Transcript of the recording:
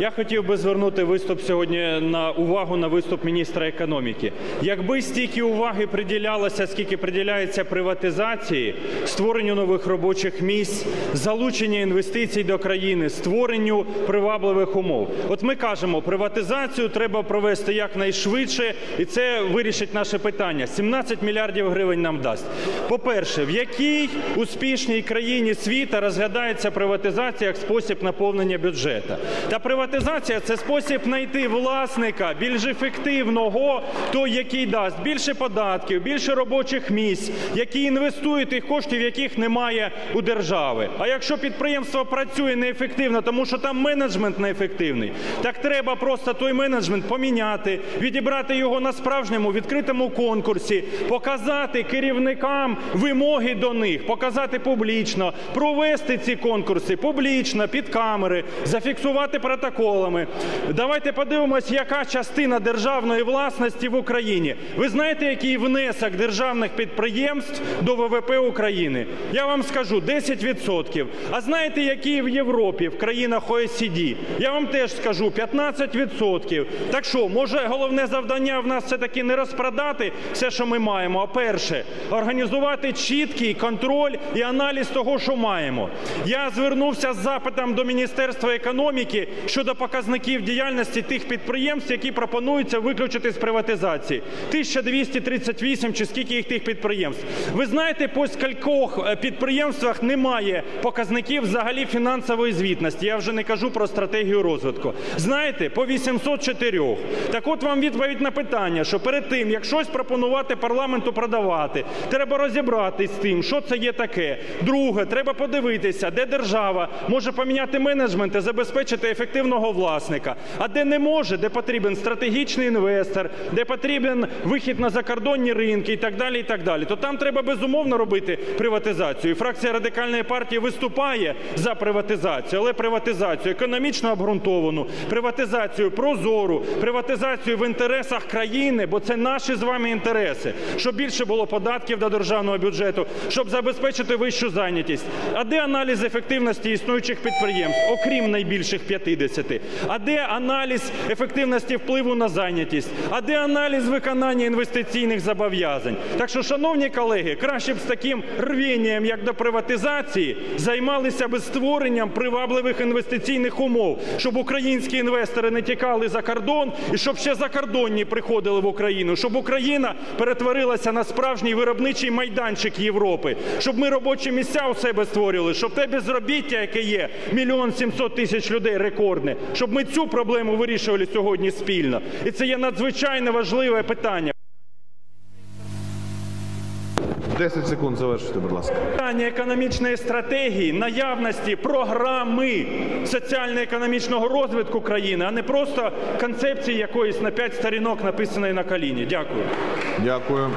Я хотів би звернути виступ сьогодні на увагу на виступ міністра економіки. Якби стільки уваги приділялося, скільки приділяється приватизації, створенню нових робочих місць, залучення інвестицій до країни, створенню привабливих умов. От ми кажемо, приватизацію треба провести якнайшвидше, і це вирішить наше питання. 17 мільярдів гривень нам дасть. По-перше, в якій успішній країні світу розглядається приватизація як спосіб наповнення бюджету? Та приватизація це спосіб знайти власника більш ефективного, той, який дасть більше податків, більше робочих місць, які інвестують тих коштів, яких немає у держави. А якщо підприємство працює неефективно, тому що там менеджмент неефективний, так треба просто той менеджмент поміняти, відібрати його на справжньому відкритому конкурсі, показати керівникам вимоги до них, показати публічно, провести ці конкурси публічно, під камери, зафіксувати протоколами. Давайте подивимось, яка частина державної власності в Україні. Ви знаєте, який внесок державних підприємств до ВВП України? Я вам скажу 10%. А знаєте, який в Європі, в країнах ОЕСІДі? Я вам теж скажу 15%. Так що, може головне завдання в нас все таки не розпродати все, що ми маємо, а перше організувати чіткий контроль і аналіз того, що маємо. Я звернувся з запитом до Міністерства економіки щодо показників діяльності тих підприємств, які пропонуються виключити з приватизації. 1238 чи скільки їх тих підприємств. Ви знаєте, по скількох е, підприємствах немає показників взагалі фінансової звітності. Я вже не кажу про стратегію розвитку. Знаєте, по 804. Так от вам відповідь на питання, що перед тим, як щось пропонувати парламенту продавати, треба розібратись з тим, що це є таке. Друге, треба подивитися, де держава може поміняти менеджмент і забезпечити ефективного власника. А де не може, де потрібен стратегічний інвестор, де потрібен вихід на закордонні ринки і так далі, і так далі, то там треба безумовно робити приватизацію. І фракція радикальної партії виступає за приватизацію, але приватизацію економічно обґрунтовану, приватизацію прозору, приватизацію в інтересах країни, бо це наші з вами інтереси, щоб більше було податків до державного бюджету, щоб забезпечити вищу зайнятість. А де аналіз ефективності існуючих підприємств, окрім найбільших 50? А де аналіз ефективності впливу на зайнятість? А де аналіз виконання інвестиційних зобов'язань? Так що, шановні колеги, краще б з таким рвінням, як до приватизації, займалися б створенням привабливих інвестиційних умов, щоб українські інвестори не тікали за кордон і щоб ще закордонні приходили в Україну, щоб Україна перетворилася на справжній виробничий майданчик Європи, щоб ми робочі місця у себе створювали, щоб те безробіття, яке є, мільйон сімсот тисяч людей рекордне, щоб ми цю проблему вирішували сьогодні спільно. І це є надзвичайно важливе питання. 10 секунд завершити, будь ласка. Питання економічної стратегії, наявності програми соціально-економічного розвитку країни, а не просто концепції якоїсь на п'ять сторінок написаної на коліні. Дякую. Дякую.